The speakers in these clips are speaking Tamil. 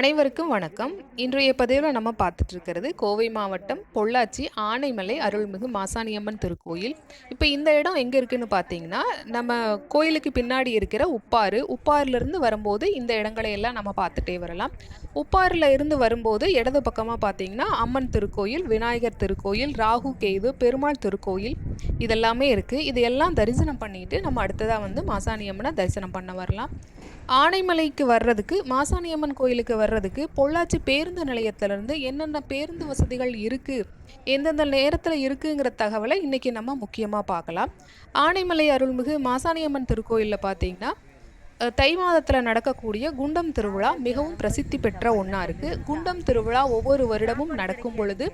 அனைவருக்கும் வணக்கம். இன்றைய பதிவில் நம்ம பார்த்துட்டு இருக்கிறது கோவை மாவட்டம் பொள்ளாச்சி ஆனைமலை அருள்மிகு மாசாணியம்மன் திருக்கோயில். இப்போ இந்த இடம் எங்கே இருக்குன்னு பார்த்தீங்கன்னா நம்ம கோயிலுக்கு பின்னாடி இருக்கிற உப்பாறு உப்பாறுலேருந்து வரும்போது இந்த இடங்களை எல்லாம் நம்ம பார்த்துட்டே வரலாம். உப்பாறில் இருந்து வரும்போது இடது பக்கமாக பார்த்தீங்கன்னா அம்மன் திருக்கோயில் விநாயகர் திருக்கோயில் ராகு கேது பெருமாள் திருக்கோயில் இதெல்லாமே இருக்குது இதையெல்லாம் தரிசனம் பண்ணிட்டு நம்ம அடுத்ததாக வந்து மாசாணியம்மனை தரிசனம் பண்ண வரலாம். ஆனைமலைக்கு வர்றதுக்கு மாசாணியம்மன் கோயிலுக்கு வர வர்றதுக்கு பொள்ளாச்சி பேருந்து நிலையத்திலேருந்து என்னென்ன பேருந்து வசதிகள் இருக்குது எந்தெந்த நேரத்தில் இருக்குங்கிற தகவலை இன்றைக்கி நம்ம முக்கியமாக பார்க்கலாம். ஆனைமலை அருள்மிகு மாசாணியம்மன் திருக்கோயிலில் பார்த்தீங்கன்னா தை மாதத்தில் நடக்கக்கூடிய குண்டம் திருவிழா மிகவும் பிரசித்தி பெற்ற ஒன்றா இருக்குது குண்டம் திருவிழா ஒவ்வொரு வருடமும் நடக்கும் பொழுது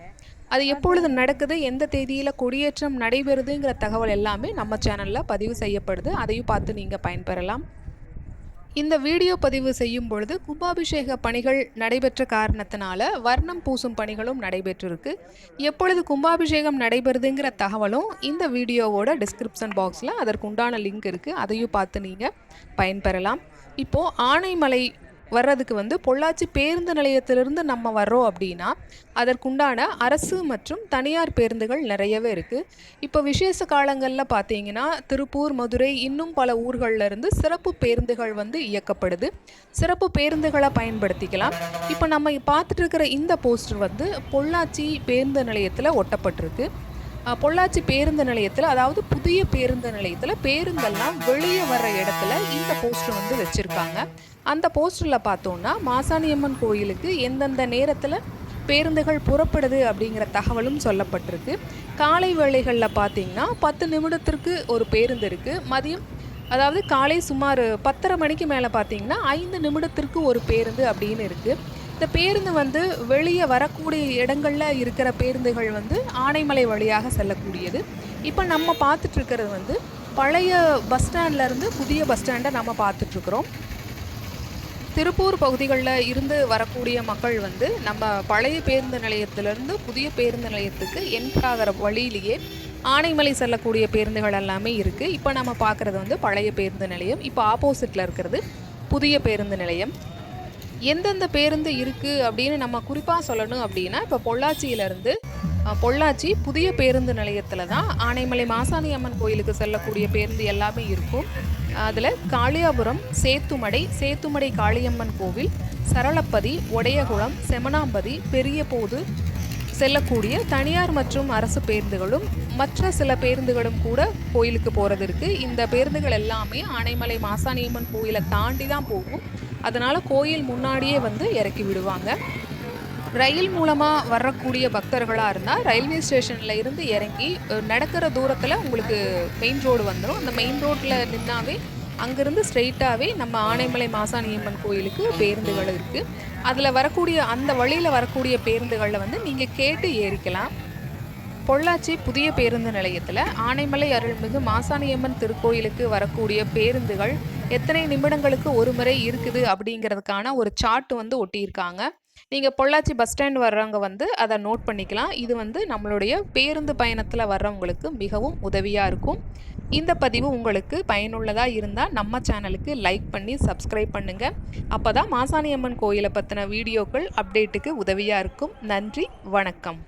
அது எப்பொழுது நடக்குது எந்த தேதியில் கொடியேற்றம் நடைபெறுதுங்கிற தகவல் எல்லாமே நம்ம சேனலில் பதிவு செய்யப்படுது. அதையும் பார்த்து நீங்கள் பயன்பெறலாம். இந்த வீடியோ பதிவு செய்யும் பொழுது கும்பாபிஷேக பணிகள் நடைபெற்ற காரணத்தினால வர்ணம் பூசும் பணிகளும் நடைபெற்றிருக்கு. எப்பொழுது கும்பாபிஷேகம் நடைபெறுதுங்கிற தகவலும் இந்த வீடியோவோட டிஸ்கிரிப்ஷன் பாக்ஸில் அதற்கு உண்டான லிங்க் இருக்குது அதையும் பார்த்து நீங்கள் பயன்பெறலாம். இப்போது ஆனைமலை வர்றதுக்கு வந்து பொள்ளாச்சி பேருந்து நிலையத்திலிருந்து நம்ம வர்றோம் அப்படின்னா அதற்குண்டான அரசு மற்றும் தனியார் பேருந்துகள் நிறையவே இருக்குது இப்போ விசேஷ காலங்களில் பார்த்தீங்கன்னா திருப்பூர் மதுரை இன்னும் பல ஊர்களிலிருந்து சிறப்பு பேருந்துகள் வந்து இயக்கப்படுது. சிறப்பு பேருந்துகளை பயன்படுத்திக்கலாம். இப்போ நம்ம பார்த்துட்டு இருக்கிற இந்த போஸ்டர் வந்து பொள்ளாச்சி பேருந்து நிலையத்தில் ஒட்டப்பட்டிருக்கு. பொள்ளாச்சி பேருந்து நிலையத்தில் அதாவது புதிய பேருந்து நிலையத்தில் பேருந்தெல்லாம் வெளியே வர்ற இடத்துல இந்த போஸ்டர் வந்து வச்சுருக்காங்க. அந்த போஸ்டரில் பார்த்தோன்னா மாசாணியம்மன் கோயிலுக்கு எந்தெந்த நேரத்தில் பேருந்துகள் புறப்படுது அப்படிங்கிற தகவலும் சொல்லப்பட்டிருக்கு. காலை வேளைகளில் பார்த்தீங்கன்னா பத்து நிமிடத்திற்கு ஒரு பேருந்து இருக்குது மதியம் அதாவது காலை சுமார் பத்தரை மணிக்கு மேலே பார்த்தீங்கன்னா ஐந்து நிமிடத்திற்கு ஒரு பேருந்து அப்படின்னு இருக்குது இந்த பேருந்து வந்து வெளியே வரக்கூடிய இடங்களில் இருக்கிற பேருந்துகள் வந்து ஆனைமலை வழியாக செல்லக்கூடியது. இப்போ நம்ம பார்த்துட்ருக்கிறது வந்து பழைய பஸ் ஸ்டாண்ட்லேருந்து புதிய பஸ் ஸ்டாண்டை நம்ம பார்த்துட்ருக்குறோம் திருப்பூர் பகுதிகளில் இருந்து வரக்கூடிய மக்கள் வந்து நம்ம பழைய பேருந்து நிலையத்திலேருந்து புதிய பேருந்து நிலையத்துக்கு என்ட்ராகிற வழியிலேயே ஆனைமலை செல்லக்கூடிய பேருந்துகள் எல்லாமே இருக்குது இப்போ நம்ம பார்க்குறது வந்து பழைய பேருந்து நிலையம். இப்போ ஆப்போசிட்டில் இருக்கிறது புதிய பேருந்து நிலையம். எந்தெந்த பேருந்து இருக்குது அப்படின்னு நம்ம குறிப்பாக சொல்லணும் அப்படின்னா இப்போ பொள்ளாச்சியிலேருந்து பொள்ளாச்சி புதிய பேருந்து நிலையத்தில் தான் ஆனைமலை மாசாணி அம்மன் கோயிலுக்கு செல்லக்கூடிய பேருந்து எல்லாமே இருக்கும். அதில் காளியாபுரம் சேத்துமடை சேத்துமடை காளியம்மன் கோவில் சரளப்பதி ஒடையகுளம் செமனாம்பதி பெரியபோது செல்லக்கூடிய தனியார் மற்றும் அரசு பேருந்துகளும் மற்ற சில பேருந்துகளும் கூட கோயிலுக்கு போகிறது இருக்குது இந்த பேருந்துகள் எல்லாமே ஆனைமலை மாசாணியம்மன் கோயிலை தாண்டி தான் போகும். அதனால் கோயில் முன்னாடியே வந்து இறக்கி விடுவாங்க. ரயில் மூலமாக வரக்கூடிய பக்தர்களாக இருந்தால் ரயில்வே ஸ்டேஷனில் இருந்து இறங்கி நடக்கிற தூரத்தில் உங்களுக்கு மெயின் ரோடு வந்துடும் அந்த மெயின் ரோட்டில் நின்னாவே அங்கேருந்து ஸ்ட்ரெயிட்டாகவே நம்ம ஆனைமலை மாசாணியம்மன் கோயிலுக்கு பேருந்துகள் இருக்குது அதில் வரக்கூடிய அந்த வழியில் வரக்கூடிய பேருந்துகளில் வந்து நீங்கள் கேட்டு ஏறிக்கலாம். பொள்ளாச்சி புதிய பேருந்து நிலையத்தில் ஆனைமலை அருள்மிகு மாசாணியம்மன் திருக்கோயிலுக்கு வரக்கூடிய பேருந்துகள் எத்தனை நிமிடங்களுக்கு ஒரு முறை இருக்குது அப்படிங்கிறதுக்கான ஒரு சார்ட் வந்து ஒட்டியிருக்காங்க. நீங்கள் பொள்ளாச்சி பஸ் ஸ்டாண்ட் வர்றவங்க வந்து அதை நோட் பண்ணிக்கலாம். இது வந்து நம்மளுடைய பேருந்து பயணத்தில் வர்றவங்களுக்கு மிகவும் உதவியாக இருக்கும். இந்த பதிவு உங்களுக்கு பயனுள்ளதாக இருந்தால் நம்ம சேனலுக்கு லைக் பண்ணி சப்ஸ்கிரைப் பண்ணுங்கள் அப்போ தான் மாசாணியம்மன் கோயிலை பற்றின வீடியோக்கள் அப்டேட்டுக்கு உதவியாக இருக்கும். நன்றி வணக்கம்.